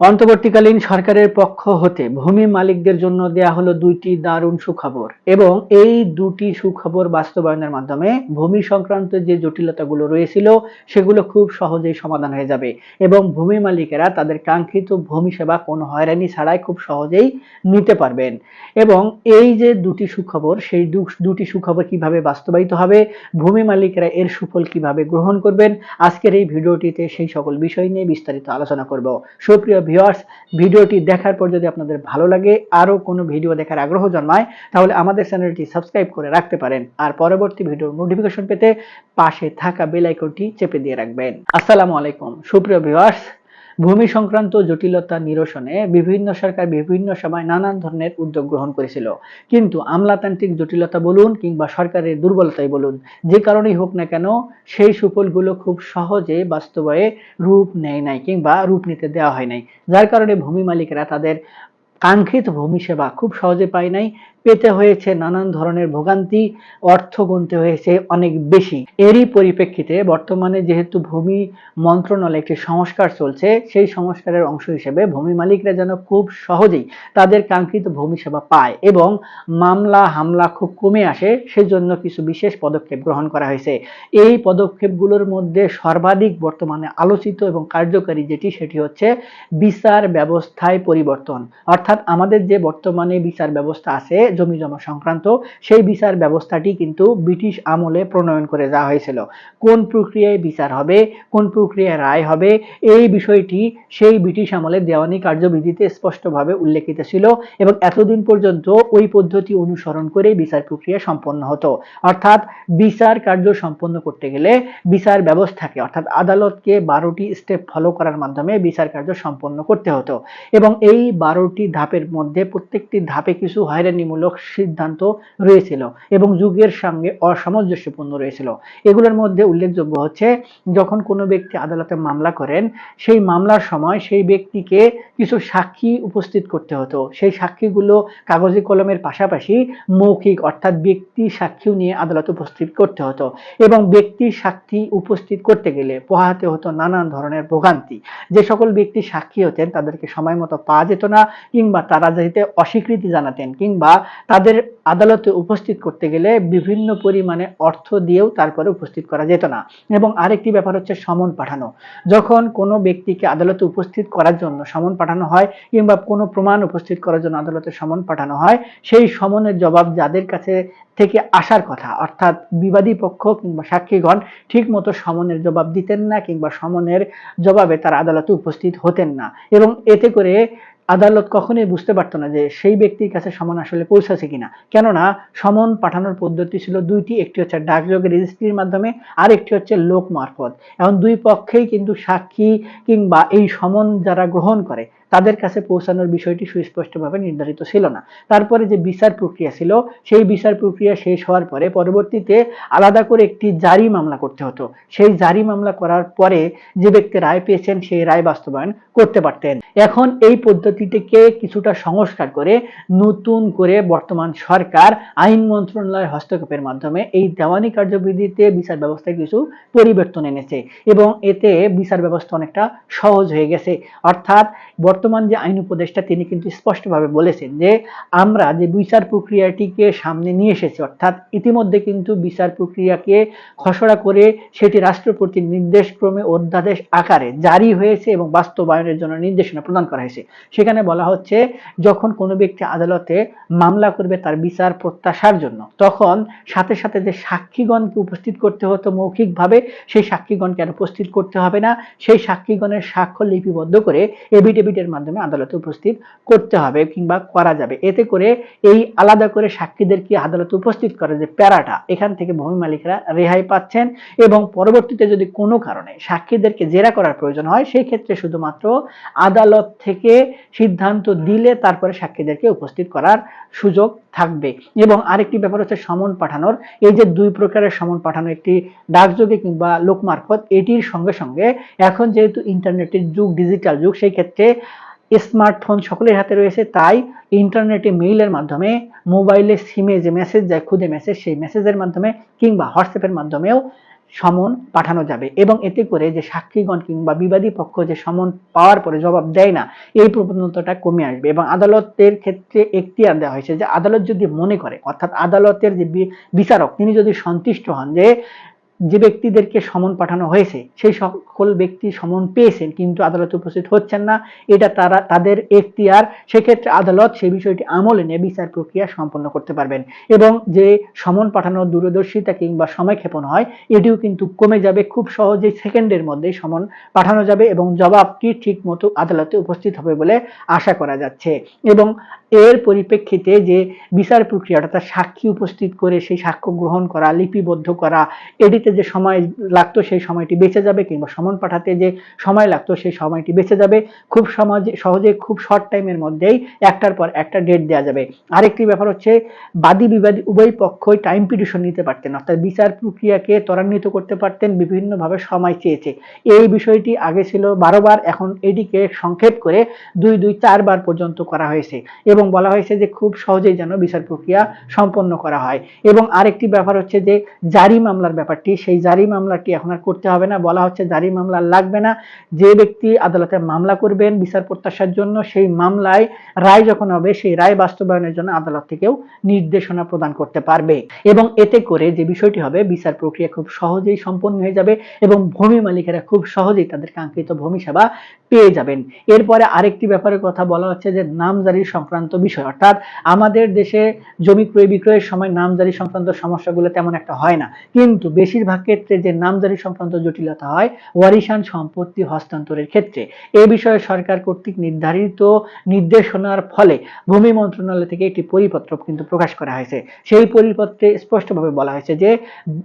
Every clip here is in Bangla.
অন্তর্বর্তীকালীন সরকারের পক্ষ হতে ভূমি মালিকদের জন্য দেয়া হলো দুইটি দারুণ সুখবর এবং এই দুটি সুখবর বাস্তবায়নের মাধ্যমে ভূমি সংক্রান্ত যে জটিলতাগুলো রয়েছিল, সেগুলো খুব সহজেই সমাধান হয়ে যাবে এবং ভূমি মালিকেরা তাদের কাঙ্ক্ষিত ভূমি সেবা কোনো হয়রানি ছাড়াই খুব সহজেই নিতে পারবেন। এবং এই যে দুটি সুখবর, সেই দুটি সুখবর কীভাবে বাস্তবায়িত হবে, ভূমি মালিকেরা এর সুফল কীভাবে গ্রহণ করবেন, আজকের এই ভিডিওটিতে সেই সকল বিষয় নিয়ে বিস্তারিত আলোচনা করব। সুপ্রিয় ভিউয়ার্স ভিডিওটি দেখার পর যদি আপনাদের ভালো লাগে, আরও কোনো ভিডিও দেখার আগ্রহ জন্মায়, তাহলে আমাদের চ্যানেলটি সাবস্ক্রাইব করে রাখতে পারেন। আর পরবর্তী ভিডিওর নোটিফিকেশন পেতে পাশে থাকা বেল আইকনটি চেপে দিয়ে রাখবেন। আসসালামু আলাইকুম। সুপ্রিয় ভিউয়ার্স ভূমি সংক্রান্ত জটিলতা নিরসনে বিভিন্ন সরকার বিভিন্ন সময় নানান ধরনের উদ্যোগ গ্রহণ করেছিল। কিন্তু আমলাতান্ত্রিক জটিলতা বলুন কিংবা সরকারের দুর্বলতাই বলুন, যে কারণেই হোক না কেন, সেই সুফলগুলো খুব সহজে বাস্তবায়ে রূপ নেয় নাই কিংবা রূপ নিতে দেওয়া হয় নাই। যার কারণে ভূমি মালিকেরা তাদের কাঙ্ক্ষিত ভূমি সেবা খুব সহজে পায় নাই। পেতে হয়েছে নানান ধরনের ভোগান্তি, অর্থ গুনতে হয়েছে অনেক বেশি। এরই পরিপ্রেক্ষিতে বর্তমানে যেহেতু ভূমি মন্ত্রণালয়ে একটি সংস্কার চলছে, সেই সংস্কারের অংশ হিসেবে ভূমি মালিকরা যেন খুব সহজেই তাদের কাঙ্ক্ষিত ভূমি সেবা পায় এবং মামলা, হামলা খুব কমে আসে, সেজন্য কিছু বিশেষ পদক্ষেপ গ্রহণ করা হয়েছে। এই পদক্ষেপগুলোর মধ্যে সর্বাধিক বর্তমানে আলোচিত এবং কার্যকারী যেটি, সেটি হচ্ছে বিচার ব্যবস্থায় পরিবর্তন। অর্থাৎ আমাদের যে বর্তমানে বিচার ব্যবস্থা আছে, জমি জমা সংক্রান্ত, সেই বিচার ব্যবস্থাটি কিন্তু ব্রিটিশ আমলে প্রণয়ন করে দেওয়া হয়েছিল। কোন প্রক্রিয়ায় বিচার হবে, কোন প্রক্রিয়ায় রায় হবে, এই বিষয়টি সেই ব্রিটিশ আমলে দেওয়ানি কার্যবিধিতে স্পষ্টভাবে উল্লেখিত ছিল এবং এতদিন পর্যন্ত ওই পদ্ধতি অনুসরণ করে বিচার প্রক্রিয়া সম্পন্ন হতো। অর্থাৎ বিচার কার্য সম্পন্ন করতে গেলে বিচার ব্যবস্থাকে, অর্থাৎ আদালতকে বারোটি স্টেপ ফলো করার মাধ্যমে বিচার কার্য সম্পন্ন করতে হতো এবং এই বারোটি ধাপের মধ্যে প্রত্যেকটি ধাপে কিছু হয়রানিমূলক সিদ্ধান্ত রয়েছিল এবং যুগের সঙ্গে অসামঞ্জস্যপূর্ণ রয়েছিল। এগুলোর মধ্যে উল্লেখযোগ্য হচ্ছে, যখন কোনো ব্যক্তি আদালতে মামলা করেন, সেই মামলার সময় সেই ব্যক্তিকে কিছু সাক্ষী উপস্থিত করতে হতো। সেই সাক্ষীগুলো কাগজে কলমের পাশাপাশি মৌখিক অর্থাৎ ব্যক্তি সাক্ষীও নিয়ে আদালতে উপস্থিত করতে হতো এবং ব্যক্তি সাক্ষী উপস্থিত করতে গেলে পোহাতে হতো নানান ধরনের ভোগান্তি। যে সকল ব্যক্তি সাক্ষী হতেন, তাদেরকে সময় মতো পাওয়া যেত না তারা যাতে অস্বীকৃতি জানাতেন কিংবা তাদের আদালতে উপস্থিত করতে গেলে বিভিন্ন পরিমাণে অর্থ দিয়েও তারপরে উপস্থিত করা যেত না। এবং আরেকটি ব্যাপার হচ্ছে সমন পাঠানো। যখন কোনো ব্যক্তিকে আদালতে উপস্থিত করার জন্য সমন পাঠানো হয় কিংবা কোনো প্রমাণ উপস্থিত করার জন্য আদালতে সমন পাঠানো হয়, সেই সমনের জবাব যাদের কাছে থেকে আসার কথা, অর্থাৎ বিবাদী পক্ষ কিংবা সাক্ষীগণ ঠিক মতো সমনের জবাব দিতেন না কিংবা সমনের জবাবে তারা আদালতে উপস্থিত হতেন না। এবং এতে করে আদালত কখনোই বুঝতে পারত না যে সেই ব্যক্তির কাছে সমন আসলে পৌঁছাছে কিনা। কেননা, সমন পাঠানোর পদ্ধতি ছিল দুইটি, একটি হচ্ছে ডাকযোগে রেজিস্ট্রির মাধ্যমে, আর একটি হচ্ছে লোক মারফত। এখন দুই পক্ষেই কিন্তু সাক্ষী কিংবা এই সমন যারা গ্রহণ করে তাদের কাছে পৌঁছানোর বিষয়টি সুস্পষ্টভাবে নির্ধারিত ছিল না। তারপরে যে বিচার প্রক্রিয়া ছিল, সেই বিচার প্রক্রিয়া শেষ হওয়ার পরে পরবর্তীতে আলাদা করে একটি জারি মামলা করতে হতো। সেই জারি মামলা করার পরে যে ব্যক্তি রায় পেয়েছেন, সেই রায় বাস্তবায়ন করতে পারতেন। এখন এই পদ্ধতিটিকে কিছুটা সংস্কার করে নতুন করে বর্তমান সরকার, আইন মন্ত্রণালয়ের হস্তক্ষেপের মাধ্যমে এই দেওয়ানি কার্যবিধিতে বিচার ব্যবস্থায় কিছু পরিবর্তন এনেছে এবং এতে বিচার ব্যবস্থা অনেকটা সহজ হয়ে গেছে। অর্থাৎ বর্তমান যে আইন উপদেষ্টা, তিনি কিন্তু স্পষ্টভাবে বলেছেন যে আমরা যে বিচার প্রক্রিয়াটিকে সামনে নিয়ে এসেছি, অর্থাৎ ইতিমধ্যে কিন্তু বিচার প্রক্রিয়াকে খসড়া করে সেটি রাষ্ট্রপতির নির্দেশক্রমে অধ্যাদেশ আকারে জারি হয়েছে এবং বাস্তবায়নের জন্য নির্দেশনা প্রদান করা হয়েছে। সেখানে বলা হচ্ছে, যখন কোনো ব্যক্তি আদালতে মামলা করবে তার বিচার প্রত্যাশার জন্য, তখন সাথে সাথে যে সাক্ষীগণকে উপস্থিত করতে হতো মৌখিকভাবে, সেই সাক্ষীগণকে আর উপস্থিত করতে হবে না? সেই সাক্ষীগণের স্বাক্ষর লিপিবদ্ধ করে এভিডেভিটের মাধ্যমে আদালতে উপস্থিত করতে হবে কিংবা করা যাবে। এতে করে এই আলাদা করে সাক্ষীদেরকে আদালতে উপস্থিত করে যে প্যারাটা? এখান থেকে ভূমি মালিকরা রেহাই পাচ্ছেন এবং পরবর্তীতে যদি কোনো কারণে সাক্ষীদেরকে জেরা করার প্রয়োজন হয়, সেই ক্ষেত্রে শুধুমাত্র আদালত থেকে সিদ্ধান্ত দিলে তারপরে সাক্ষীদেরকে উপস্থিত করার সুযোগ থাকবে। এবং আরেকটি ব্যাপার হচ্ছে সমন পাঠানোর। এই যে দুই প্রকারের সমন পাঠানো, একটি ডাকযোগে কিংবা লোক মারফত, এটির সঙ্গে সঙ্গে এখন যেহেতু ইন্টারনেটের যুগ, ডিজিটাল যুগ, সেই ক্ষেত্রে স্মার্টফোন সকলের হাতে রয়েছে। তাই ইন্টারনেটে মেইলের মাধ্যমে, মোবাইলে সিমে যে মেসেজ যায়, খুদে মেসেজ, সেই মেসেজের মাধ্যমে কিংবা হোয়াটসঅ্যাপের মাধ্যমেও সমন পাঠানো যাবে এবং এতে করে যে সাক্ষীগণ কিংবা বিবাদী পক্ষ যে সমন পাওয়ার পরে জবাব দেয় না, এই প্রবণতাটা কমে আসবে এবং আদালতের ক্ষেত্রে এখতিয়ার দেওয়া হয়েছে যে আদালত যদি মনে করে, অর্থাৎ আদালতের যে বিচারক, তিনি যদি সন্তুষ্ট হন যে যে ব্যক্তিদেরকে সমন পাঠানো হয়েছে, সেই সকল ব্যক্তি সমন পেয়েছেন, কিন্তু আদালতে উপস্থিত হচ্ছেন না। এটা তারা, তাদের এখতিয়ার। সেক্ষেত্রে আদালত সেই বিষয়টি আমলে নিয়ে বিচার প্রক্রিয়া সম্পন্ন করতে পারবেন। এবং যে সমন পাঠানোর দূরদর্শিতা কিংবা সময়ক্ষেপণ হয়, এটিও কিন্তু কমে যাবে। খুব সহজেই সেকেন্ডের মধ্যে সমন পাঠানো যাবে এবং জবাবটি ঠিক মতো আদালতে উপস্থিত হবে বলে আশা করা যাচ্ছে। এবং এর পরিপ্রেক্ষিতে যে বিচার প্রক্রিয়াটা, তার সাক্ষী উপস্থিত করে সেই সাক্ষ্য গ্রহণ করা, লিপিবদ্ধ করা এডিতে যে সময় লাগতো সেই সময়টি বেঁচে যাবে কিংবা সমন পাঠাতে যে সময় লাগতো সেই সময়টি বেঁচে যাবে। খুব সমাজে, সহজে খুব শর্ট টাইমের মধ্যেই একটার পর একটা ডেট দেওয়া যাবে। আরেকটি ব্যাপার হচ্ছে, বাদী বিবাদী উভয় পক্ষই টাইম পিটিশন নিতে পারতেন, অর্থাৎ বিচার প্রক্রিয়াকে ত্বরান্বিত করতে পারতেন, বিভিন্নভাবে সময় চেয়েছে। এই বিষয়টি আগে ছিল বারো বার, এখন এটিকে সংক্ষেপ করে দুই দুই চারবার পর্যন্ত করা হয়েছে এবং বলা হয়েছে যে খুব সহজেই যেন বিচার প্রক্রিয়া সম্পন্ন করা হয়। এবং আরেকটি ব্যাপার হচ্ছে যে জারি মামলার ব্যাপারটি সেই জারি মামলাটি এখন আর করতে হবে না। বলা হচ্ছে জারি মামলা লাগবে না। যে ব্যক্তি আদালতে মামলা করবেন বিচার প্রত্যাশার জন্য, সেই মামলায় রায় যখন হবে, সেই রায় বাস্তবায়নের জন্য আদালত থেকেও নির্দেশনা প্রদান করতে পারবে। এবং এতে করে যে বিষয়টি হবে, বিচার প্রক্রিয়া খুব সহজেই সম্পন্ন হয়ে যাবে এবং ভূমি মালিকেরা খুব সহজেই তাদের কাঙ্ক্ষিত ভূমি সেবা পেয়ে যাবেন। এরপরে আরেকটি ব্যাপারের কথা বলা হচ্ছে যে নামজারি সংক্রান্ত বিষয়। অর্থাৎ আমাদের দেশে জমি ক্রয় বিক্রয়ের সময় নামজারি সংক্রান্ত সমস্যাগুলো তেমন একটা হয় না। কিন্তু বেশিরভাগ ক্ষেত্রে যে নামজারি সংক্রান্ত জটিলতা হয়, ওয়ারিশান সম্পত্তি হস্তান্তরের ক্ষেত্রে। এ বিষয়ে সরকার কর্তৃক নির্ধারিত নির্দেশনার ফলে ভূমি মন্ত্রণালয় থেকে একটি পরিপত্র কিন্তু প্রকাশ করা হয়েছে। সেই পরিপত্রে স্পষ্টভাবে বলা হয়েছে যে,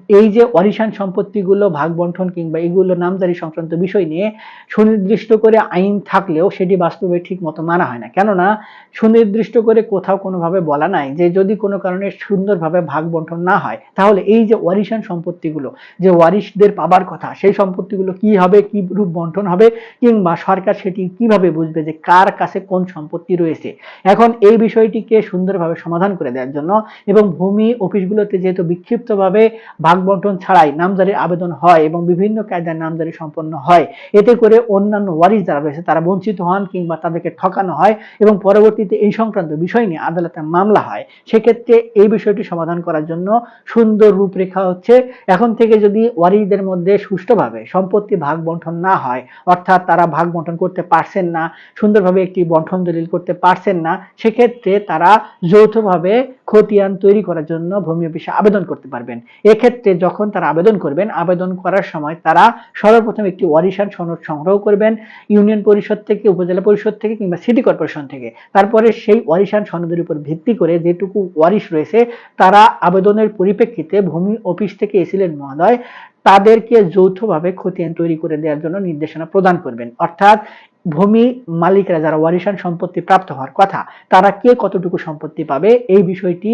এই যে ওয়ারিশান সম্পত্তিগুলো ভাগ বন্টন কিংবা এগুলো নামজারি সংক্রান্ত বিষয় নিয়ে সুনির্দিষ্ট করে আইন থাকলেও সেটি বাস্তবে ঠিক মতো মানা হয় না। কেননা, সুনির্দিষ্ট করে কোথাও কোনোভাবে বলা নাই যে যদি কোনো কারণে সুন্দরভাবে ভাগ বন্টন না হয়, তাহলে এই যে ওয়ারিশান সম্পত্তিগুলো যে ওয়ারিশদের পাবার কথা, সেই সম্পত্তিগুলো কি হবে, কি রূপ বন্টন হবে, কিংবা সরকার সেটি কীভাবে বুঝবে যে কার কাছে কোন সম্পত্তি রয়েছে? এখন এই বিষয়টিকে সুন্দরভাবে সমাধান করে দেওয়ার জন্য এবং ভূমি অফিসগুলোতে যেহেতু বিক্ষিপ্তভাবে ভাগ বন্টন ছাড়াই নামজারির আবেদন হয় এবং বিভিন্ন কায়দায় নামজারি সম্পন্ন হয়, এতে করে অন্যান্য ওয়ারিশ যারা রয়েছে তারা বঞ্চিত হন কিংবা তাদেরকে ঠকানো হয় এবং পরবর্তীতে এই সংক্রান্ত বিষয় নিয়ে আদালতে মামলা হয়। সেক্ষেত্রে এই বিষয়টি সমাধান করার জন্য সুন্দর রূপরেখা হচ্ছে। এখন থেকে যদি ওয়ারিশদের মধ্যে সুষ্ঠুভাবে সম্পত্তি ভাগ বন্টন না হয়, অর্থাৎ তারা ভাগ বন্টন করতে পারছেন না, সুন্দরভাবে একটি বন্টন দলিল করতে পারছেন না, সেক্ষেত্রে তারা যৌথভাবে খতিয়ান তৈরি করার জন্য ভূমি অফিসে আবেদন করতে পারবেন। এক্ষেত্রে যখন তারা আবেদন করবেন, আবেদন করার সময় তারা সর্বপ্রথম একটি ওয়ারিশান সনদ সংগ্রহ করবেন, ইউনিয়ন পরিষদ থেকে, উপজেলা পরিষদ থেকে কিংবা সিটি কর্পোরেশন থেকে। তারপরে সেই ওয়ারিশান সনদের উপর ভিত্তি করে যেটুকু ওয়ারিশ রয়েছে, তারা আবেদনের পরিপ্রেক্ষিতে ভূমি অফিস থেকে এসিলেন মহোদয় তাদেরকে যৌথভাবে খতিয়ান তৈরি করে দেওয়ার জন্য নির্দেশনা প্রদান করবেন। অর্থাৎ ভূমি মালিকরা যারা ওয়ারিশান সম্পত্তি প্রাপ্ত হওয়ার কথা, তারা কে কতটুকু সম্পত্তি পাবে? এই বিষয়টি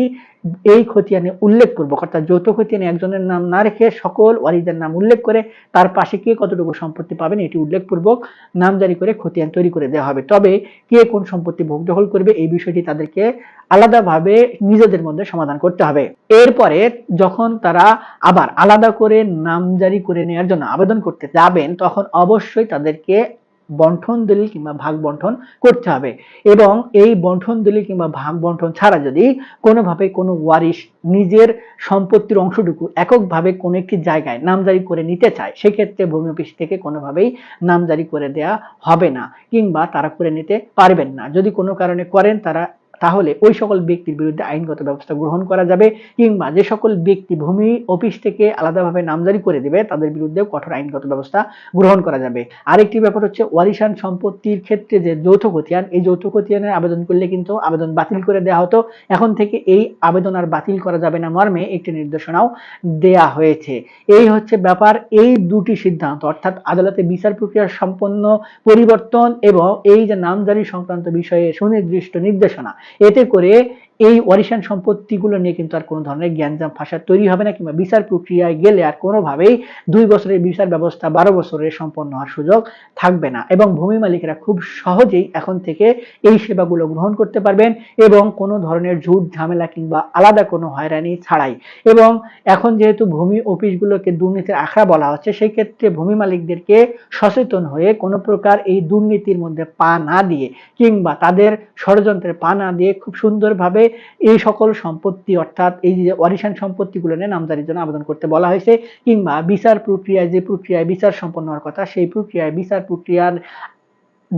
এই খতিয়ানে উল্লেখ পূর্বক অর্থাৎ যৌথ খতিয়ানে একজনের নাম না রেখে সকল ওয়ারিদের নাম উল্লেখ করে তার পাশে কে কতটুকু সম্পত্তি পাবেন এটি উল্লেখপূর্বক নাম জারি করে খতিয়ান তৈরি করে দেওয়া হবে। তবে কে কোন সম্পত্তি ভোগ দখল করবে এই বিষয়টি তাদেরকে আলাদাভাবে নিজেদের মধ্যে সমাধান করতে হবে। এরপরে যখন তারা আবার আলাদা করে নামজারি করে নেওয়ার জন্য আবেদন করতে যাবেন, তখন অবশ্যই তাদেরকে বন্টন দলিল কিংবা ভাগ বন্ঠন করতে হবে। এবং এই বন্ঠন দলিল কিংবা ভাগ বন্ঠন ছাড়া যদি কোনোভাবে কোনো ওয়ারিশ নিজের সম্পত্তির অংশটুকু এককভাবে কোনো একটি জায়গায় নামজারি করে নিতে চায়, সেক্ষেত্রে ভূমি অফিস থেকে কোনোভাবেই নামজারি করে দেয়া হবে না কিংবা তারা করে নিতে পারবেন না। যদি কোনো কারণে করেন, তারা তাহলে ওই সকল ব্যক্তির বিরুদ্ধে আইনগত ব্যবস্থা গ্রহণ করা যাবে কিংবা যে সকল ব্যক্তি ভূমি, অফিস থেকে আলাদাভাবে নামজারি করে দেবে, তাদের বিরুদ্ধে কঠোর আইনগত ব্যবস্থা গ্রহণ করা যাবে। আরেকটি ব্যাপার হচ্ছে ওয়ারিশান সম্পত্তির ক্ষেত্রে যে যৌথ খতিয়ান, এই যৌথ খতিয়ানের আবেদন করলে কিন্তু আবেদন বাতিল করে দেওয়া হতো। এখন থেকে এই আবেদন আর বাতিল করা যাবে না মর্মে একটি নির্দেশনাও দেয়া হয়েছে। এই হচ্ছে ব্যাপার। এই দুটি সিদ্ধান্ত, অর্থাৎ আদালতে বিচার প্রক্রিয়ার সম্পন্ন পরিবর্তন এবং এই যে নামজারি সংক্রান্ত বিষয়ে সুনির্দিষ্ট নির্দেশনা এতে করে এই ওয়ারিশান সম্পত্তিগুলো নিয়ে কিন্তু আর কোনো ধরনের জ্ঞানজাম ফাঁসা তৈরি হবে না কিংবা বিচার প্রক্রিয়ায় গেলে আর কোনোভাবেই দুই বছরের বিচার ব্যবস্থা, বারো বছরের সম্পন্ন হওয়ার সুযোগ থাকবে না। এবং ভূমি মালিকেরা খুব সহজেই এখন থেকে এই সেবাগুলো গ্রহণ করতে পারবেন এবং কোনো ধরনের ঝুট ঝামেলা কিংবা আলাদা কোনো হয়রানি ছাড়াই। এবং এখন যেহেতু ভূমি অফিসগুলোকে দুর্নীতির আখড়া বলা হচ্ছে, সেই ক্ষেত্রে ভূমি মালিকদেরকে সচেতন হয়ে কোনো প্রকার এই দুর্নীতির মধ্যে পা না দিয়ে কিংবা তাদের ষড়যন্ত্রে পা না দিয়ে খুব সুন্দরভাবে এই সকল সম্পত্তি, অর্থাৎ এই যে অরিশান সম্পত্তিগুলো নিয়ে নামদারির জন্য আবেদন করতে বলা হয়েছে, কিংবা বিচার প্রক্রিয়ায় যে প্রক্রিয়ায় বিচার সম্পন্ন হওয়ার কথা, সেই প্রক্রিয়ায় বিচার প্রক্রিয়ার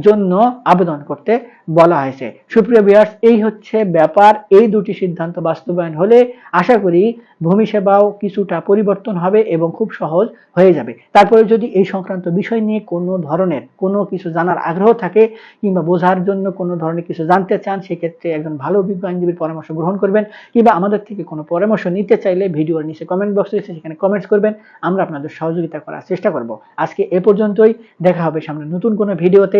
জন্য আবেদন করতে বলা হয়েছে। সুপ্রিয় ভিউয়ার্স এই হচ্ছে ব্যাপার। এই দুটি সিদ্ধান্ত বাস্তবায়ন হলে আশা করি ভূমি সেবাও কিছুটা পরিবর্তন হবে এবং খুব সহজ হয়ে যাবে। তারপরে যদি এই সংক্রান্ত বিষয় নিয়ে কোনো ধরনের কোনো কিছু জানার আগ্রহ থাকে কিংবা বোঝার জন্য কোনো ধরনের কিছু জানতে চান, সেক্ষেত্রে একজন ভালো অভিজ্ঞ আইনজীবীর পরামর্শ গ্রহণ করবেন কিংবা আমাদের থেকে কোনো পরামর্শ নিতে চাইলে ভিডিওর নিচে কমেন্ট বক্স রয়েছে সেখানে কমেন্টস করবেন। আমরা আপনাদের সহযোগিতা করার চেষ্টা করব। আজকে এ পর্যন্তই। দেখা হবে সামনে নতুন কোনো ভিডিওতে।